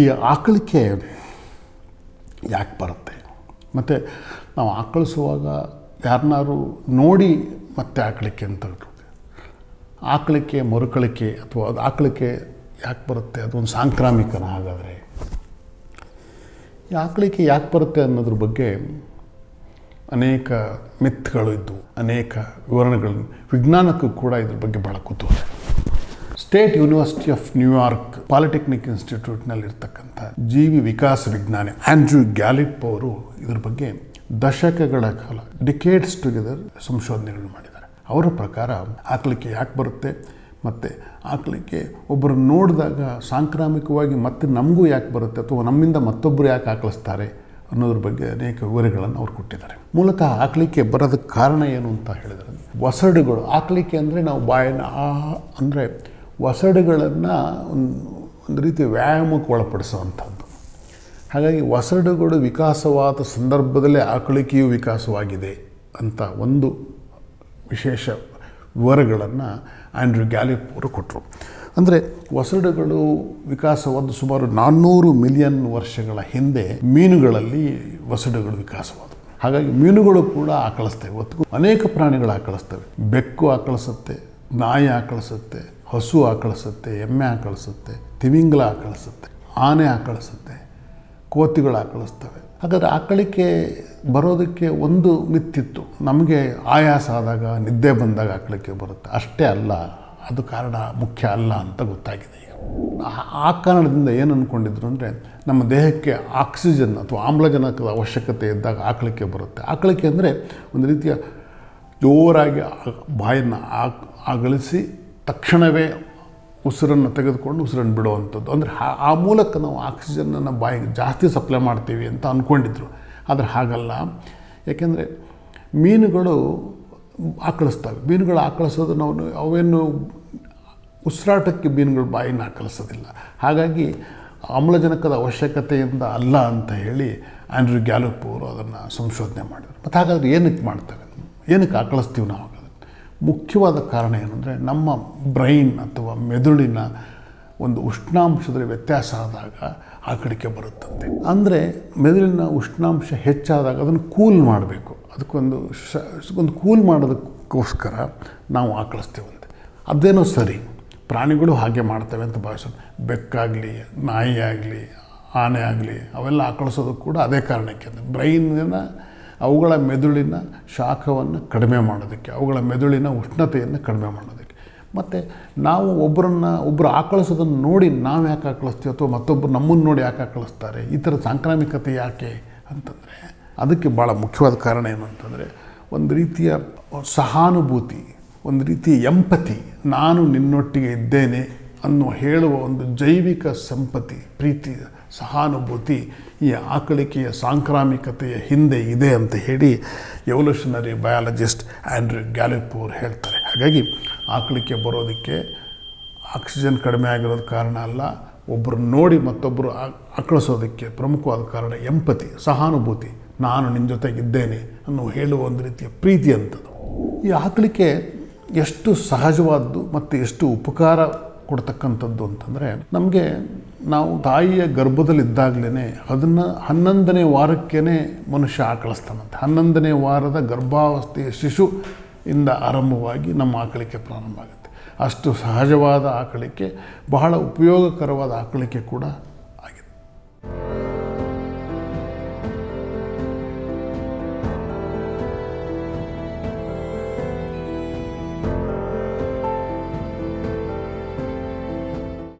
ಈ ಆಕಳಿಕೆ ಯಾಕೆ ಬರುತ್ತೆ? ಮತ್ತು ನಾವು ಆಕಳಿಸುವಾಗ ಯಾರನ್ನಾರು ನೋಡಿ ಮತ್ತೆ ಆಕಳಿಕೆ ಅಂತ ಆಕಳಿಕೆ, ಮರುಕಳಿಕೆ ಅಥವಾ ಅದು ಆಕಳಿಕೆ ಯಾಕೆ ಬರುತ್ತೆ? ಅದೊಂದು ಸಾಂಕ್ರಾಮಿಕನ ಹಾಗಾದರೆ. ಈ ಆಕಳಿಕೆ ಯಾಕೆ ಬರುತ್ತೆ ಅನ್ನೋದ್ರ ಬಗ್ಗೆ ಅನೇಕ ಮಿತ್ಗಳು ಇದ್ದವು ಅನೇಕ ವಿವರಣೆಗಳು ವಿಜ್ಞಾನಕ್ಕೂ ಕೂಡ ಇದ್ರ ಬಗ್ಗೆ ಭಾಳ ಕುತೂಹಲ. State university of New York polytechnic ಇನ್ಸ್ಟಿಟ್ಯೂಟ್ನಲ್ಲಿ ಇರ್ತಕ್ಕಂಥ ಜೀವಿ ವಿಕಾಸ ವಿಜ್ಞಾನಿ ಆಂಡ್ರ್ಯೂ ಗ್ಯಾಲಿಪ್ ಅವರು ಇದ್ರ ಬಗ್ಗೆ ದಶಕಗಳ ಕಾಲ ಡಿಕೇಡ್ಸ್ ಟುಗೆದರ್ ಸಂಶೋಧನೆಗಳು ಮಾಡಿದ್ದಾರೆ. ಅವರ ಪ್ರಕಾರ ಆಕಳಿಕೆ ಯಾಕೆ ಬರುತ್ತೆ? ಮತ್ತು ಆಕಳಿಕೆ ಒಬ್ಬರು ನೋಡಿದಾಗ ಸಾಂಕ್ರಾಮಿಕವಾಗಿ ಮತ್ತೆ ನಮಗೂ ಯಾಕೆ ಬರುತ್ತೆ? ಅಥವಾ ನಮ್ಮಿಂದ ಮತ್ತೊಬ್ಬರು ಯಾಕೆ ಆಕಳಿಸ್ತಾರೆ? ಅನ್ನೋದ್ರ ಬಗ್ಗೆ ಅನೇಕ ವಿವರಗಳನ್ನು ಅವ್ರು ಕೊಟ್ಟಿದ್ದಾರೆ. ಮೂಲತಃ ಆಕಳಿಕೆ ಬರೋದಕ್ಕೆ ಕಾರಣ ಏನು ಅಂತ ಹೇಳಿದರೆ, ಒಸಡುಗಳು, ಆಕಳಿಕೆ ಅಂದರೆ ನಾವು ಬಾಯನ್ನು ಆ ಅಂದರೆ ಒಸಡುಗಳನ್ನು ಒಂದು ಒಂದು ರೀತಿ ವ್ಯಾಯಾಮಕ್ಕೆ ಒಳಪಡಿಸುವಂಥದ್ದು. ಹಾಗಾಗಿ ಒಸಡುಗಳು ವಿಕಾಸವಾದ ಸಂದರ್ಭದಲ್ಲೇ ಆಕಳಿಕೆಯು ವಿಕಾಸವಾಗಿದೆ ಅಂತ ಒಂದು ವಿಶೇಷ ವಿವರಗಳನ್ನು ಆ್ಯಂಡ್ರ್ಯೂ ಗ್ಯಾಲಿಪ್ ಅವರು ಕೊಟ್ಟರು ಅಂದರೆ ಒಸಡುಗಳು ವಿಕಾಸವಾದ ಸುಮಾರು ನಾನ್ನೂರು ಮಿಲಿಯನ್ ವರ್ಷಗಳ ಹಿಂದೆ ಮೀನುಗಳಲ್ಲಿ ಒಸಡುಗಳು ವಿಕಾಸವಾದವು. ಹಾಗಾಗಿ ಮೀನುಗಳು ಕೂಡ ಆಕಳಿಸ್ತವೆ. ಇವತ್ತು ಅನೇಕ ಪ್ರಾಣಿಗಳು ಆಕಳಿಸ್ತವೆ. ಬೆಕ್ಕು ಆಕಳಿಸುತ್ತೆ, ನಾಯಿ ಆಕಳಿಸುತ್ತೆ ಹಸು ಆಕಳಿಸುತ್ತೆ, ಎಮ್ಮೆ ಆಕಳಿಸುತ್ತೆ ತಿವಿಂಗ್ಲ ಆಕಳಿಸುತ್ತೆ, ಆನೆ ಆಕಳಿಸುತ್ತೆ, ಕೋತಿಗಳು ಆಕಳಿಸ್ತವೆ. ಹಾಗಾದರೆ ಆಕಳಿಕೆ ಬರೋದಕ್ಕೆ ಒಂದು ಮಿತ್ತಿತ್ತು. ನಮಗೆ ಆಯಾಸ ಆದಾಗ, ನಿದ್ದೆ ಬಂದಾಗ ಆಕಳಿಕೆ ಬರುತ್ತೆ. ಅಷ್ಟೇ ಅಲ್ಲ, ಅದು ಕಾರಣ ಮುಖ್ಯ ಅಲ್ಲ ಅಂತ ಗೊತ್ತಾಗಿದೆ ಆ- ಕಾರಣದಿಂದ ಏನು ಅಂದ್ಕೊಂಡಿದ್ರು ಅಂದರೆ, ನಮ್ಮ ದೇಹಕ್ಕೆ ಆಕ್ಸಿಜನ್ ಅಥವಾ ಆಮ್ಲಜನಕದ ಅವಶ್ಯಕತೆ ಇದ್ದಾಗ ಆಕಳಿಕೆ ಬರುತ್ತೆ. ಆಕಳಿಕೆ ಅಂದರೆ ಒಂದು ರೀತಿಯ ಜೋರಾಗಿ ಬಾಯನ್ನು ಆ- ತಕ್ಷಣವೇ ಉಸಿರನ್ನು ತೆಗೆದುಕೊಂಡು ಉಸಿರನ್ನು ಬಿಡುವಂಥದ್ದು. ಅಂದರೆ ಆ- ಮೂಲಕ ನಾವು ಆಕ್ಸಿಜನನ್ನು ಬಾಯಿಗೆ ಜಾಸ್ತಿ ಸಪ್ಲೈ ಮಾಡ್ತೀವಿ ಅಂತ ಅಂದ್ಕೊಂಡಿದ್ರು ಆದರೆ ಹಾಗಲ್ಲ. ಯಾಕೆಂದರೆ ಮೀನುಗಳು ಆಕಳಿಸ್ತವೆ. ಮೀನುಗಳು ಆಕಳಿಸೋದು ನಾವು ಅವೇನು ಉಸಿರಾಟಕ್ಕೆ ಮೀನುಗಳು ಬಾಯಿನ ಆಕಳಿಸೋದಿಲ್ಲ. ಹಾಗಾಗಿ ಆಮ್ಲಜನಕದ ಅವಶ್ಯಕತೆಯಿಂದ ಅಲ್ಲ ಅಂತ ಹೇಳಿ ಆಂಡ್ರ್ಯೂ ಗ್ಯಾಲೋಪ್ ಅವರು ಅದನ್ನು ಸಂಶೋಧನೆ ಮಾಡಿದರು. ಮತ್ತು ಹಾಗಾದರೆ ಏನಕ್ಕೆ ಮಾಡ್ತೇವೆ? ಏನಕ್ಕೆ ಆಕಳಿಸ್ತೀವಿ ನಾವು? ಮುಖ್ಯವಾದ ಕಾರಣ ಏನಂದರೆ ನಮ್ಮ ಬ್ರೈನ್ ಅಥವಾ ಮೆದುಳಿನ ಒಂದು ಉಷ್ಣಾಂಶದಲ್ಲಿ ವ್ಯತ್ಯಾಸ ಆದಾಗ ಆಕಳಿಕೆ ಬರುತ್ತಂತೆ. ಅಂದರೆ ಮೆದುಳಿನ ಉಷ್ಣಾಂಶ ಹೆಚ್ಚಾದಾಗ ಅದನ್ನು ಕೂಲ್ ಮಾಡಬೇಕು. ಅದಕ್ಕೊಂದು ಶ, ಒಂದು ಕೂಲ್ ಮಾಡೋದಕ್ಕೋಸ್ಕರ ನಾವು ಆಕಳಿಸ್ತೇವಂತೆ. ಅದೇನೋ ಸರಿ, ಪ್ರಾಣಿಗಳು ಹಾಗೆ ಮಾಡ್ತವೆ ಅಂತ ಭಾವಿಸೋದು. ಬೆಕ್ಕಾಗಲಿ ನಾಯಿ ಆಗಲಿ ಆನೆ ಆಗಲಿ ಅವೆಲ್ಲ ಆಕಳಿಸೋದು ಕೂಡ ಅದೇ ಕಾರಣಕ್ಕೆ ಬ್ರೈನಿನ ಅವುಗಳ ಮೆದುಳಿನ ಶಾಖವನ್ನು ಕಡಿಮೆ ಮಾಡೋದಕ್ಕೆ, ಅವುಗಳ ಮೆದುಳಿನ ಉಷ್ಣತೆಯನ್ನು ಕಡಿಮೆ ಮಾಡೋದಕ್ಕೆ. ಮತ್ತು ನಾವು ಒಬ್ಬರನ್ನು ಒಬ್ಬರು ಆಕಳಿಸೋದನ್ನು ನೋಡಿ ನಾವು ಯಾಕೆ ಆಕಳಿಸ್ತೀವಿ ಅಥವಾ ಮತ್ತೊಬ್ಬರು ನಮ್ಮನ್ನು ನೋಡಿ ಯಾಕೆ ಆಕಳಿಸ್ತಾರೆ? ಈ ಥರ ಸಾಂಕ್ರಾಮಿಕತೆ ಯಾಕೆ ಅಂತಂದರೆ, ಅದಕ್ಕೆ ಭಾಳ ಮುಖ್ಯವಾದ ಕಾರಣ ಏನು ಅಂತಂದರೆ, ಒಂದು ರೀತಿಯ ಸಹಾನುಭೂತಿ, ಒಂದು ರೀತಿಯ ಎಂಪತಿ ನಾನು ನಿನ್ನೊಟ್ಟಿಗೆ ಇದ್ದೇನೆ ಅನ್ನೋ ಹೇಳುವ ಒಂದು ಜೈವಿಕ ಸಂಪತ್ತಿ, ಪ್ರೀತಿ, ಸಹಾನುಭೂತಿ ಈ ಆಕಳಿಕೆಯ ಸಾಂಕ್ರಾಮಿಕತೆಯ ಹಿಂದೆ ಇದೆ ಅಂತ ಹೇಳಿ ಎವಲ್ಯೂಷನರಿ ಬಯಾಲಜಿಸ್ಟ್ ಆ್ಯಂಡ್ರ್ಯೂ ಗ್ಯಾಲಿಪ್ ಅವರು ಹೇಳ್ತಾರೆ. ಹಾಗಾಗಿ ಆಕಳಿಕೆ ಬರೋದಕ್ಕೆ ಆಕ್ಸಿಜನ್ ಕಡಿಮೆ ಆಗಿರೋದು ಕಾರಣ ಅಲ್ಲ ಒಬ್ಬರು ನೋಡಿ ಮತ್ತೊಬ್ಬರು ಆಕಳಿಸೋದಕ್ಕೆ ಪ್ರಮುಖವಾದ ಕಾರಣ ಎಂಪತಿ, ಸಹಾನುಭೂತಿ, ನಾನು ನಿನ್ನ ಜೊತೆಗಿದ್ದೇನೆ ಅನ್ನೋ ಹೇಳುವ ಒಂದು ರೀತಿಯ ಪ್ರೀತಿ ಅಂಥದ್ದು ಈ ಆಕಳಿಕೆ ಎಷ್ಟು ಸಹಜವಾದ್ದು ಮತ್ತು ಎಷ್ಟು ಉಪಕಾರ ಕೊಡ್ತಕ್ಕಂಥದ್ದು ಅಂತಂದರೆ, ನಮಗೆ ನಾವು ತಾಯಿಯ ಗರ್ಭದಲ್ಲಿದ್ದಾಗಲೇ ಅದನ್ನ ಹನ್ನೊಂದನೇ ವಾರಕ್ಕೇ ಮನುಷ್ಯ ಆಕಳಿಸ್ತಾನಂತೆ. ಹನ್ನೊಂದನೇ ವಾರದ ಗರ್ಭಾವಸ್ಥೆಯ ಶಿಶು ಇಂದ ಆರಂಭವಾಗಿ ನಮ್ಮ ಆಕಳಿಕೆ ಪ್ರಾರಂಭ ಆಗುತ್ತೆ. ಅಷ್ಟು ಸಹಜವಾದ ಆಕಳಿಕೆ, ಬಹಳ ಉಪಯೋಗಕರವಾದ ಆಕಳಿಕೆ ಕೂಡ